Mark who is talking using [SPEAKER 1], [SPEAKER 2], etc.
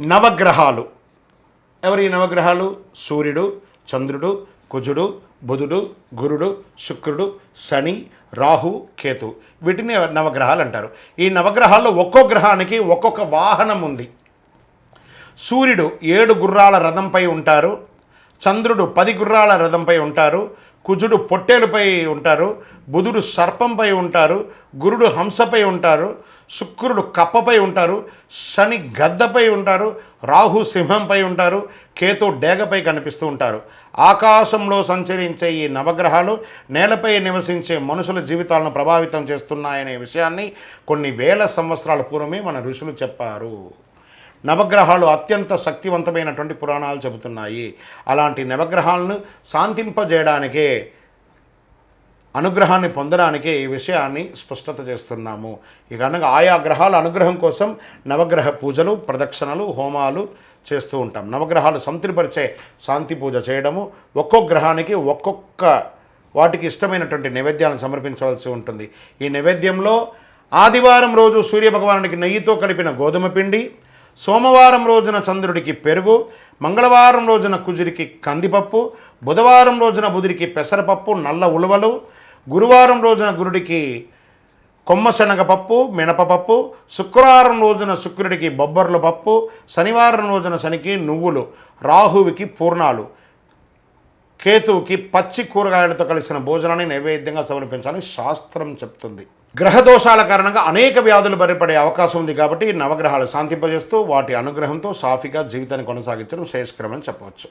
[SPEAKER 1] నవగ్రహాలు. ఎవరి నవగ్రహాలు? సూర్యుడు చంద్రుడు కుజుడు బుధుడు గురుడు శుక్రుడు శని రాహు కేతు. వీటిని నవగ్రహాలు అంటారు. ఈ నవగ్రహాల్లో ఒక్కో గ్రహానికి ఒక్కొక్క వాహనం ఉంది. సూర్యుడు ఏడు గుర్రాల రథంపై ఉంటారు. చంద్రుడు పది గుర్రాల రథంపై ఉంటారు. కుజుడు పొట్టేలుపై ఉంటారు బుధుడు సర్పంపై ఉంటారు గురుడు హంసపై ఉంటారు శుక్రుడు కప్పపై ఉంటారు శని గద్దపై ఉంటారు రాహు సింహంపై ఉంటారు కేతు డేగపై కనిపిస్తూ ఉంటారు. ఆకాశంలో సంచరించే ఈ నవగ్రహాలు నేలపై నివసించే మనుషుల జీవితాలను ప్రభావితం చేస్తున్నాయనే విషయాన్ని కొన్ని వేల సంవత్సరాల పూర్వమే మన ఋషులు చెప్పారు. నవగ్రహాలు అత్యంత శక్తివంతమైనటువంటి పురాణాలు చెబుతున్నాయి. అలాంటి నవగ్రహాలను శాంతింపజేయడానికే అనుగ్రహాన్ని పొందడానికే ఈ విషయాన్ని స్పష్టత చేస్తున్నాము. ఈ కారణంగా ఆయా గ్రహాల అనుగ్రహం కోసం నవగ్రహ పూజలు ప్రదక్షిణలు హోమాలు చేస్తూ ఉంటాం. నవగ్రహాలు సంతృపరిచే శాంతి పూజ చేయడము ఒక్కొక్క గ్రహానికి ఒక్కొక్క వాటికి ఇష్టమైనటువంటి నైవేద్యాలను సమర్పించవలసి ఉంటుంది. ఈ నైవేద్యంలో ఆదివారం రోజు సూర్యభగవానుడికి నెయ్యితో కలిపిన గోధుమ పిండి సోమవారం రోజున చంద్రుడికి పెరుగు మంగళవారం రోజున కుజుడికి కందిపప్పు బుధవారం రోజున బుధుడికి పెసరపప్పు నల్ల ఉలువలు గురువారం రోజున గురుడికి కొమ్మశనగ పప్పు మినపపప్పు శుక్రవారం రోజున శుక్రుడికి బొబ్బర్ల పప్పు శనివారం రోజున శనికి నువ్వులు రాహువుకి పూర్ణాలు. కేతువుకి పచ్చి కూరగాయలతో కలిసిన భోజనాన్ని నైవేద్యంగా సమర్పించాలని శాస్త్రం చెప్తుంది. గ్రహదోషాల కారణంగా అనేక వ్యాధులు బరిపడే అవకాశం ఉంది కాబట్టి నవగ్రహాలు శాంతింపజేస్తూ వాటి అనుగ్రహంతో సాఫీగా జీవితాన్ని కొనసాగించడం శ్రేయస్కరమని చెప్పవచ్చు.